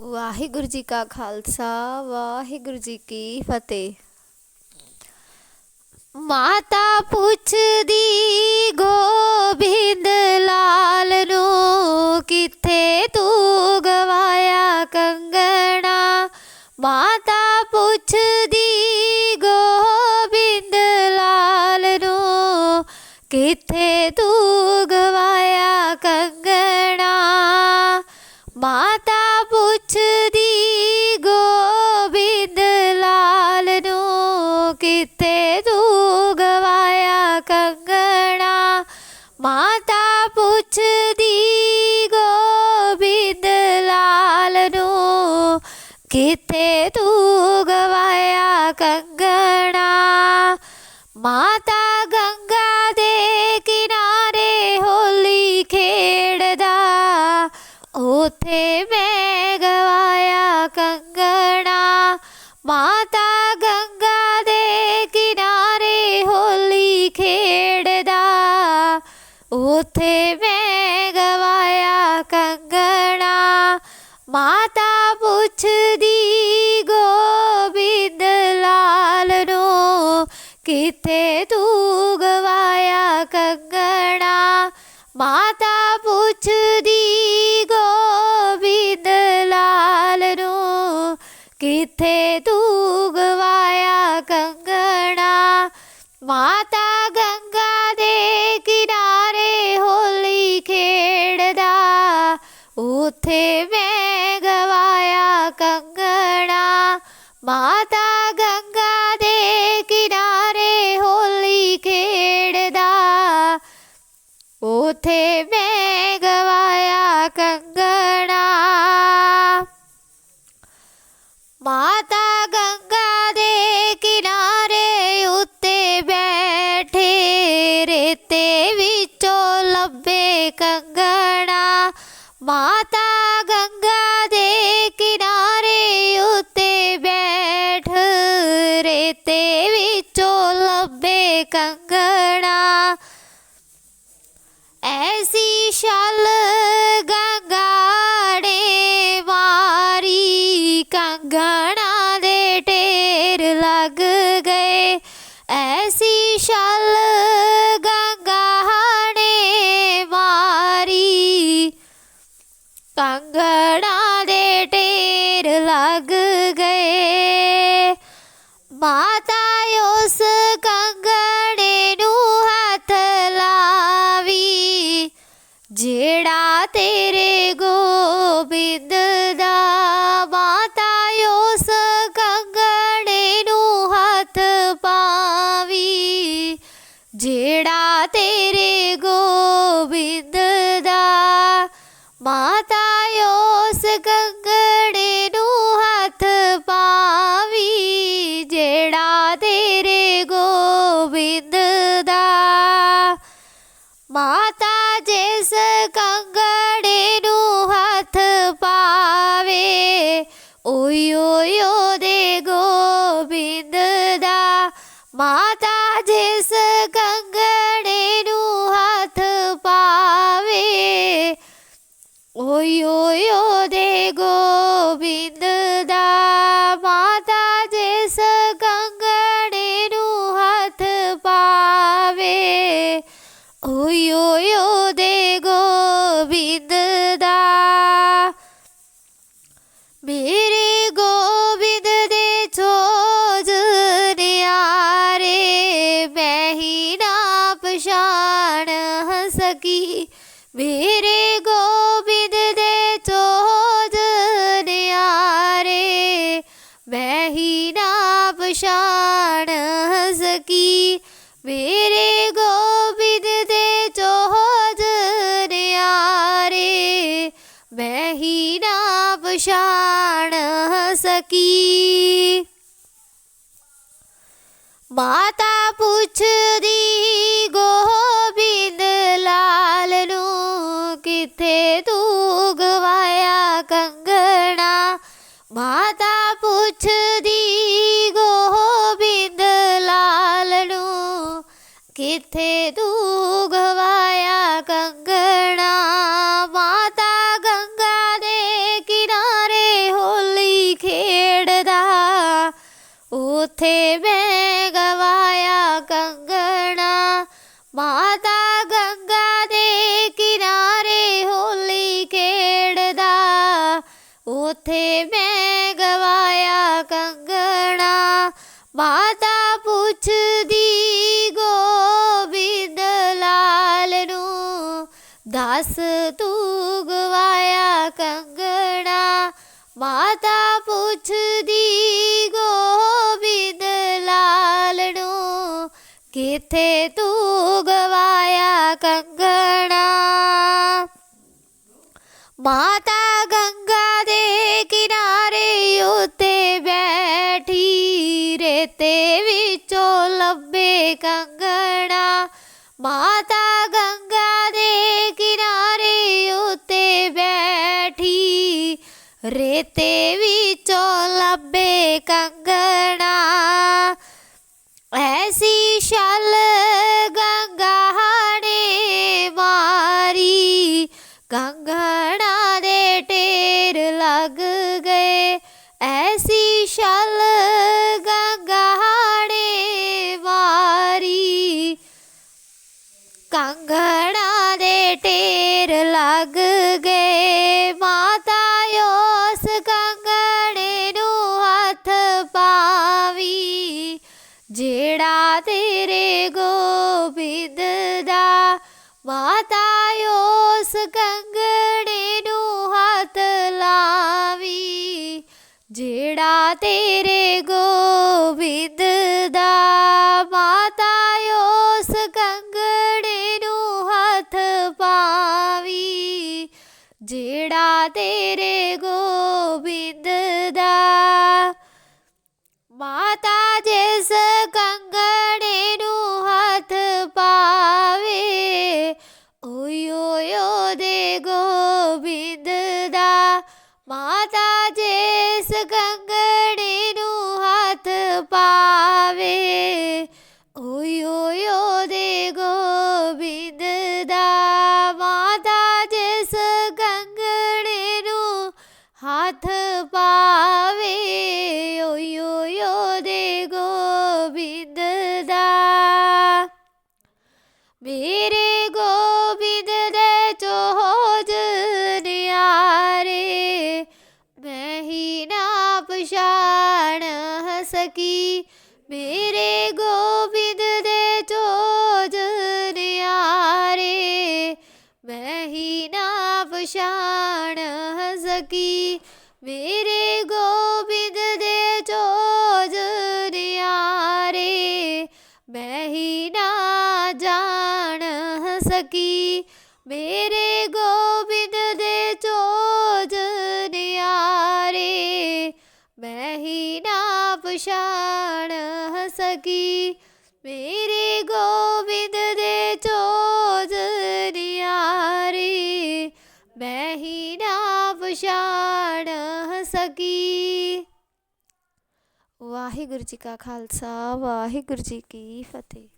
ਵਾਹਿਗੁਰੂ ਜੀ ਕਾ ਖਾਲਸਾ, ਵਾਹਿਗੁਰੂ ਜੀ ਕੀ ਫਤਿਹ। ਮਾਤਾ ਪੁੱਛਦੀ, ਗੋਬਿੰਦ ਲਾਲ ਨੂੰ ਕਿੱਥੇ ਤੂੰ ਗਵਾਇਆ ਕੰਗਣਾ? ਮਾਤਾ ਕਿਤੇ ਤੂੰ ਗਵਾਇਆ ਕੰਗਣਾ। ਮਾਤਾ ਪੁੱਛਦੀ ਗੋਬਿੰਦ ਲਾਲ ਨੂੰ ਕਿਤੇ ਤੂੰ ਗਵਾਇਆ ਕੰਗਣਾ। ਮਾਤਾ ਉਥੇ ਮੈਂ ਗਵਾਇਆ ਕੰਗਣਾ ਮਾਤਾ ਪੁੱਛਦੀ ਗੋਬਿੰਦ ਲਾਲ ਨੂੰ ਕਿੱਥੇ ਤੂੰ ਗਵਾਇਆ ਕੰਗਣਾ ਮਾਤਾ ਪੁੱਛਦੀ ਗੋਬਿੰਦ ਲਾਲ ਨੂੰ ਕਿੱਥੇ ਤੂੰ ਉਥੇ ਮੈਂ ਗਵਾਇਆ ਕੰਗਣਾ, ਮਾਤਾ ਗੰਗਾ ਦੇ ਕਿਨਾਰੇ ਹੋਲੀ ਖੇਡਦਾ। ਉਥੇ ਮੈਂ ਗਵਾਇਆ ਕੰਗਣਾ, ਮਾਤਾ ਗੰਗਾ ਦੇ ਕਿਨਾਰੇ ਉੱਤੇ ਬੈਠੇ ਰੇਤੇ ਵਿੱਚੋਂ ਲੱਭੇ ਕੰਗਣਾ। ਮਾਤਾ ਕੰਗਣਾ ਦੇ ਢੇਰ ਲੱਗ ਗਏ। ਮਾਤਾ ਉਸ ਕੰਗਣੇ ਨੂੰ ਹੱਥ ਲਾਵੀ, ਜਿਹੜਾ ਤੇਰੇ ਗੋਬਿੰਦ ਦਾ ਮਾਤਾ ਉਸ ਕੰਗਣੇ ਨੂੰ ਹੱਥ ਪਾਵੀ, ਜਿਹੜਾ ਤੇਰੇ ਓਏ ਓਏ ਉਹਦੇ ਗੋਬਿੰਦ ਦਾ ਮਾਤਾ ਜਿਸ ਕੰਗਣੇ ਨੂੰ ਹੱਥ ਪਾਵੇ। ਓਏ ਓਏ ਉਹਦੇ ਗੋਬਿੰਦ ਦਾ ਮੇਰੇ ਗੋਬਿੰਦ ਦੇ ਚੋਜ ਨਿਆਰੇ, ਮੈਂ ਹੀ ਨਾ ਪਛਾਣ ਸਕੀ। ਮੇਰੇ ਗੋ ਸਕੀ ਮੇਰੇ ਗੋਬਿੰਦ ਦੇ ਚੋਜ ਨਿਆਰੇ ਮੈਂ ਹੀ ਨਾ ਪਛਾਣ ਸਕੀ। ਮਾਤਾ ਪੁੱਛਦੀ ਉੱਥੇ ਮੈਂ ਗਵਾਇਆ ਕੰਗਣਾ, ਮਾਤਾ ਗੰਗਾ ਦੇ ਕਿਨਾਰੇ ਹੋਲੀ ਖੇਡਦਾ। ਉੱਥੇ ਮੈਂ ਗਵਾਇਆ ਕੰਗਣਾ, ਮਾਤਾ ਪੁੱਛਦੀ ਗੋਬਿੰਦ ਲਾਲ ਨੂੰ, ਦੱਸ ਤੂੰ ਗਵਾਇਆ ਕੰਗਣਾ? ਮਾਤਾ ਪੁੱਛਦੀ ਕਿੱਥੇ ਤੂੰ ਗਵਾਇਆ ਕੰਗਣਾ। ਮਾਤਾ ਗੰਗਾ ਦੇ ਕਿਨਾਰੇ ਉਤੇ ਬੈਠੀ, ਰੇਤੇ ਵਿੱਚੋਂ ਲੱਭੇ ਕੰਗਣਾ। ਮਾਤਾ ਗੰਗਾ ਦੇ ਕਿਨਾਰੇ ਉਤੇ ਬੈਠੀ, ਰੇਤੇ ਵਿੱਚੋਂ ਲੱਭੇ ਕੰਗਣਾ। ਐਸੀ ਛਲ ਗੰਗਾ ਨੇ ਮਾਰੀ ਕੰਗਣਾ ਦੇ ਢੇਰ ਲੱਗ ਗਏ। ਮਾਤਾ ਉਸ ਕੰਗਣੇ ਨੂੰ ਹੱਥ ਪਾਵੀ। ਜਿਹੜਾ ਤੇਰੇ ਗੋਬਿੰਦ ਤੇਰੇ ਗੋਬਿੰਦ ਦਾ ਮਾਤਾ ਉਸ ਕੰਗੜੇ ਨੂੰ ਹੱਥ ਪਾਵੀ। ਜਿਹੜਾ ਤੇਰੇ ਗੋਬਿੰਦ ਦਾ ਮੇਰੇ ਗੋਬਿੰਦ ਦੇ ਚੋਜ ਨਿਆਰੇ, ਮੈਂ ਹੀ ਨਾ ਪਛਾਣ ਸਕੀ ਮੇਰੇ ਗੋਬਿੰਦ ਦੇ ਚੋਜ ਨਿਆਰੇ, ਮੈਂ ਹੀ ਨਾ ਪਛਾਣ ਸਕੀ ਮੇਰੇ ਗੋ ਮੇਰੇ ਗੋਬਿੰਦ ਦੇ ਚੋਜ ਨਿਆਰੇ, ਮੈਂ ਹੀ ਨਾ ਪਛਾਣ ਸਕੀ। ਮੇਰੇ ਗੋਬਿੰਦ ਦੇ ਚੋਜ ਨਿਆਰੇ, ਮੈਂ ਹੀ ਨਾ ਪਛਾਣ ਸਕੀ। ਵਾਹਿਗੁਰੂ ਜੀ ਕਾ ਖਾਲਸਾ, ਵਾਹਿਗੁਰੂ ਜੀ ਕੀ ਫਤਿਹ।